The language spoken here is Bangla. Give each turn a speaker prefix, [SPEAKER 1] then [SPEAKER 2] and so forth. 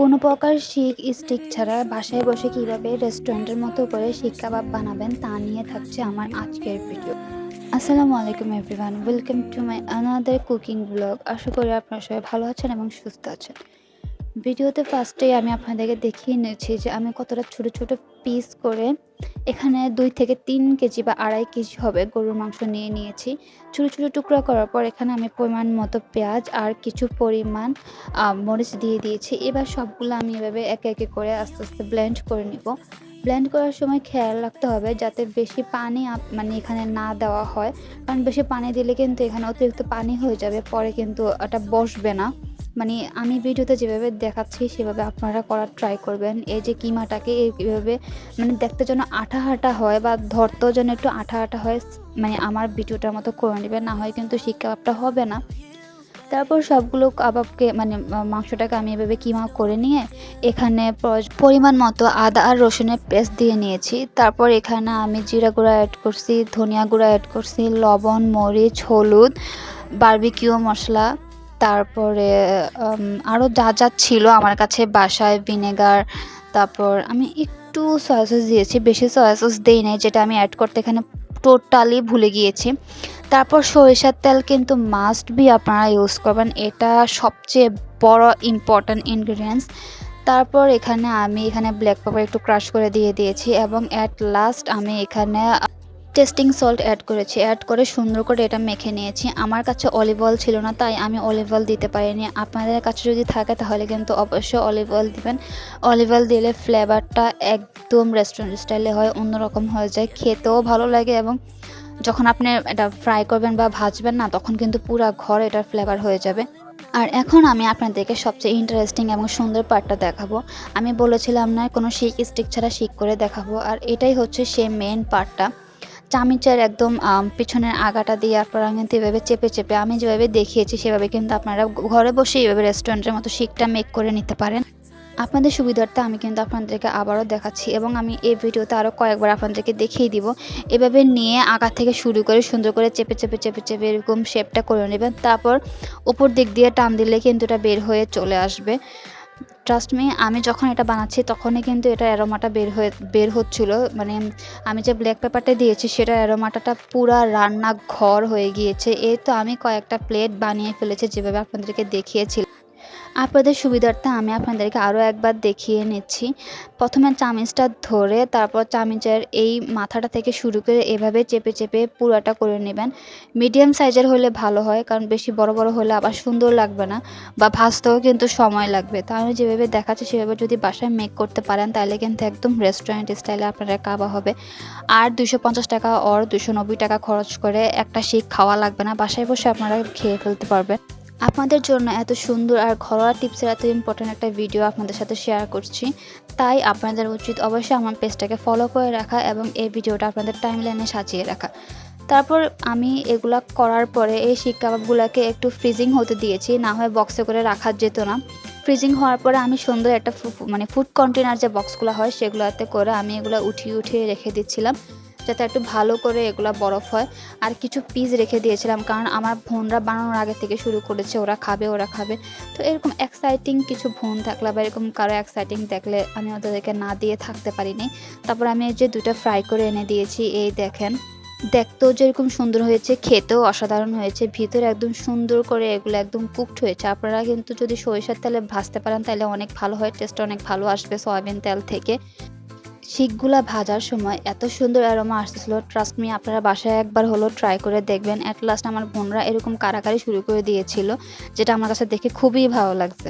[SPEAKER 1] কোনো প্রকার শিক স্টিক ছাড়া বাসায় বসে কীভাবে রেস্টুরেন্টের মতো করে শিক কাবাব বানাবেন তা নিয়ে থাকছে আমার আজকের ভিডিও। আসসালামু আলাইকুম everyone welcome to my another cooking vlog আশা করি আপনারা সবাই ভালো আছেন এবং সুস্থ আছেন। ভিডিওতে ফার্স্টেই আমি আপনাদেরকে দেখিয়ে নিয়েছি যে আমি কতটা ছোট ছোট পিস করে এখানে দুই থেকে তিন কেজি বা আড়াই কেজি হবে গরুর মাংস নিয়ে নিয়েছি। ছোটো ছোটো টুকরা করার পর এখানে আমি পরিমাণ মতো পেঁয়াজ আর কিছু পরিমাণ মরিচ দিয়ে দিয়েছি। এবার সবগুলো আমি এভাবে একে একে করে আস্তে আস্তে ব্লেন্ড করে নিব। ব্লেন্ড করার সময় খেয়াল রাখতে হবে যাতে বেশি পানি মানে এখানে না দেওয়া হয়। কারণ বেশি পানি দিলে কিন্তু এখানে অতিরিক্ত পানি হয়ে যাবে, পরে কিন্তু এটা বসবে না। মানে আমি ভিডিওতে যেভাবে দেখাচ্ছি, সেভাবে আপনারা করার ট্রাই করবেন। এই যে কিমাটাকে এইভাবে মানে দেখতে যেন আঠা আঠা হয় বা ধরতেও যেন একটু আঠা আঠা হয় মানে আমার ভিডিওটার মতো করে নেবেন, না হয় কিন্তু শিক কাবাবটা হবে না। তারপর সবগুলো কাবাবকে মানে মাংসটাকে আমি এভাবে কিমা করে নিয়ে এখানে পরিমাণ মতো আদা আর রসুনের পেস্ট দিয়ে নিয়েছি। তারপর এখানে আমি জিরা গুঁড়া অ্যাড করছি, ধনিয়া গুঁড়া অ্যাড করছি, লবণ, মরিচ, হলুদ বারবিকিউ মশলা। তারপরে আরও যা যা ছিল আমার কাছে বাসায় ভিনেগার, তারপর আমি একটু সয়া সস দিয়েছি, বেশি সয়া সস দিই নাই, যেটা আমি অ্যাড করতে এখানে টোটালি ভুলে গিয়েছি। তারপর সরিষার তেল কিন্তু মাস্ট বি আপনারা ইউজ করবেন, এটা সবচেয়ে বড় ইম্পর্ট্যান্ট ইনগ্রিডিয়েন্টস তারপর এখানে আমি এখানে ব্ল্যাক পেপার একটু ক্রাশ করে দিয়ে দিয়েছি, এবং অ্যাট লাস্ট আমি এখানে টেস্টিং সল্ট অ্যাড করেছি। অ্যাড করে সুন্দর করে এটা মেখে নিয়েছি। আমার কাছে অলিভ অয়েল ছিল না, তাই আমি অলিভ অয়েল দিতে পারিনি। আপনাদের কাছে যদি থাকে তাহলে কিন্তু অবশ্যই অলিভ অয়েল দিবেন। অলিভ অয়েল দিলে ফ্লেভারটা একদম রেস্টুরেন্ট স্টাইলে হয়, অন্যরকম হয়ে যায়। খেতেও ভালো লাগে এবং যখন আপনি এটা ফ্রাই করবেন বা ভাজবেন না, তখন কিন্তু পুরো ঘর এটার ফ্লেভার হয়ে যাবে। আর এখন আমি আপনাদেরকে সবচেয়ে ইন্টারেস্টিং এবং সুন্দর পার্টটা দেখাবো। আমি বলেছিলাম না, কোনো শিক স্টিক ছাড়া শিক করে দেখাবো। আর এটাই হচ্ছে সেই মেন পার্টটা চামিচের একদম পিছনের আগাটা দিয়ে আপনারা কিন্তু এভাবে চেপে চেপে, আমি যেভাবে দেখিয়েছি সেভাবে কিন্তু আপনারা ঘরে বসে এইভাবে রেস্টুরেন্টের মতো শিকটা মেক করে নিতে পারেন। আপনাদের সুবিধার্থে আমি কিন্তু আপনাদেরকে আবারও দেখাচ্ছি এবং আমি এই ভিডিওতে আরও কয়েকবার আপনাদেরকে দেখিয়ে দিব। এভাবে নিয়ে আগা থেকে শুরু করে সুন্দর করে চেপে চেপে চেপে চেপে এরকম শেপটা করে নেবেন। তারপর উপর দিক দিয়ে টান দিলে কিন্তু এটা বের হয়ে চলে আসবে। ট্রাস্ট মি আমি যখন এটা বানাচ্ছি, তখনই কিন্তু এটা অ্যারোমাটা বের হয়ে, বের হচ্ছিল। মানে আমি যে ব্ল্যাক পেপারটা দিয়েছি, সেটা অ্যারোমাটাটা পুরা রান্না ঘর হয়ে গিয়েছে। এই তো আমি কয়েকটা প্লেট বানিয়ে ফেলেছি, যেভাবে আপনাদেরকে দেখিয়েছিলাম। আপনাদের সুবিধার্থে আমি আপনাদেরকে আরও একবার দেখিয়ে নিচ্ছি। প্রথমে চামিচটা ধরে তারপর চামিচের এই মাথাটা থেকে শুরু করে এভাবে চেপে চেপে পুরাটা করে নেবেন। মিডিয়াম সাইজের হলে ভালো হয়, কারণ বেশি বড় বড় হলে আবার সুন্দর লাগবে না বা ভাজতেও কিন্তু সময় লাগবে। তো আমি যেভাবে দেখাচ্ছি, সেভাবে যদি বাসায় মেক করতে পারেন, তাহলে কিন্তু একদম রেস্টুরেন্ট স্টাইলে আপনারা কাবা হবে। আর দুশো পঞ্চাশ টাকা অর দুশো নব্বই টাকা খরচ করে একটা শিক খাওয়া লাগবে না, বাসায় বসে আপনারা খেয়ে ফেলতে পারবেন। আপনাদের জন্য এত সুন্দর আর ঘরোয়া টিপসের এত ইম্পর্ট্যান্ট একটা ভিডিও আপনাদের সাথে শেয়ার করছি। তাই আপনাদের উচিত অবশ্যই আমার পেজটাকে ফলো করে রাখা এবং এই ভিডিওটা আপনাদের টাইম লাইনে সাজিয়ে রাখা। তারপর আমি এগুলা করার পরে এই শিক কাবাবগুলোকে একটু ফ্রিজিং হতে দিয়েছি, না হয় বক্সে করে রাখা যেত না। ফ্রিজিং হওয়ার পরে আমি সুন্দর একটা মানে ফুড কন্টেনার যে বক্সগুলো হয়, সেগুলোতে করে আমি এগুলো উঠিয়ে উঠিয়ে রেখে দিচ্ছিলাম। যাতে একটু ভালো করে এগুলা বরফ হয়। আর কিছু পিস রেখে দিয়েছিলাম, কারণ আমার বোনরা বানানোর আগে থেকে শুরু করেছে, ওরা খাবে ওরা খাবে। তো এরকম এক্সাইটিং কিছু বোন থাকলে বা এরকম কারও এক্সাইটিং দেখলে আমি ওদেরকে না দিয়ে থাকতে পারিনি। তারপর আমি যে দুটো ফ্রাই করে এনে দিয়েছি, এই দেখেন। দেখতেও যেরকম সুন্দর হয়েছে, খেতেও অসাধারণ হয়েছে, ভিতরে একদম সুন্দর করে এগুলো একদম কুকড হয়েছে। আপনারা কিন্তু যদি সরিষার তেলে ভাজতে পারেন, তাহলে অনেক ভালো হয় টেস্ট অনেক ভালো আসবে, সয়াবিন তেল থেকে। শিকগুলা ভাজার সময় এত সুন্দর অ্যারোমা আসতেছিল। ট্রাস্ট মি আপনারা বাসায় একবার হলো ট্রাই করে দেখবেন। অ্যাট লাস্ট আমার বোনরা এরকম কারাকারি শুরু করে দিয়েছিল, যেটা আমার কাছে দেখে খুবই ভালো লাগছে।